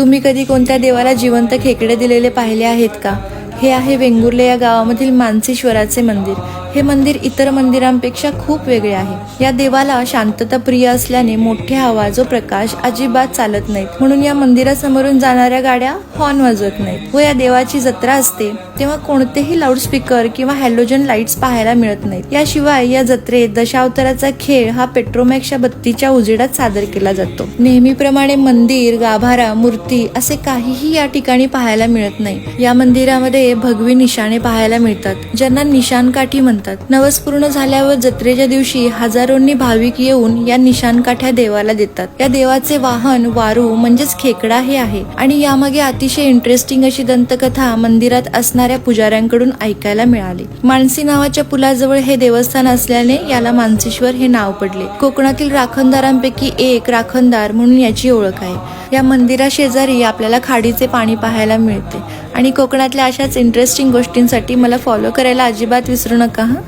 तुम्ही कधी कोणत्या देवाला जिवंत खेकडे दिलेले पाहिले आहेत का? हे आहे वेंगुर्ले या गावामधील मानसेश्वराचे मंदिर. हे मंदिर इतर मंदिरांपेक्षा खूप वेगळे आहे. या देवाला शांतता प्रिय असल्याने मोठे आवाज व प्रकाश अजिबात चालत नाहीत. म्हणून या मंदिरासमोरून जाणाऱ्या गाड्या हॉर्न वाजवत नाहीत. व या देवाची जत्रा असते तेव्हा कोणतेही लाऊडस्पीकर किंवा हॅलोजन लाईट्स पाहायला मिळत नाहीत. याशिवाय या जत्रेत दशावताराचा खेळ हा पेट्रोमॅक्सच्या बत्तीच्या उजेडात सादर केला जातो. नेहमीप्रमाणे मंदिर गाभारा मूर्ती असे काहीही या ठिकाणी पाहायला मिळत नाही. या मंदिरामध्ये भगवी निशाणे पाहायला मिळतात ज्यांना निशाणकाठी म्हणतात. नवस पूर्ण झाल्यावर जत्रेच्या दिवशी हजारोंनी भाविक येऊन या निशाणकाठ्या देवाला देतात. या देवाचे वाहन वारू म्हणजेच खेकडा हे आहे. आणि यामागे अतिशय इंटरेस्टिंग अशी दंतकथा मंदिरात असणाऱ्या पुजाऱ्यांकडून ऐकायला मिळाली. मानसी नावाच्या पुलाजवळ हे देवस्थान असल्याने याला मानसेश्वर हे नाव पडले. कोकणातील राखणदारांपैकी एक राखणदार म्हणून याची ओळख आहे. या मंदिरा शेजारी आपल्याला खाडीचे पाणी पाहायला मिळते. आणि कोकणातल्या अशाच इंटरेस्टिंग गोष्टींसाठी मला फॉलो करायला अजिबात विसरू नका हां?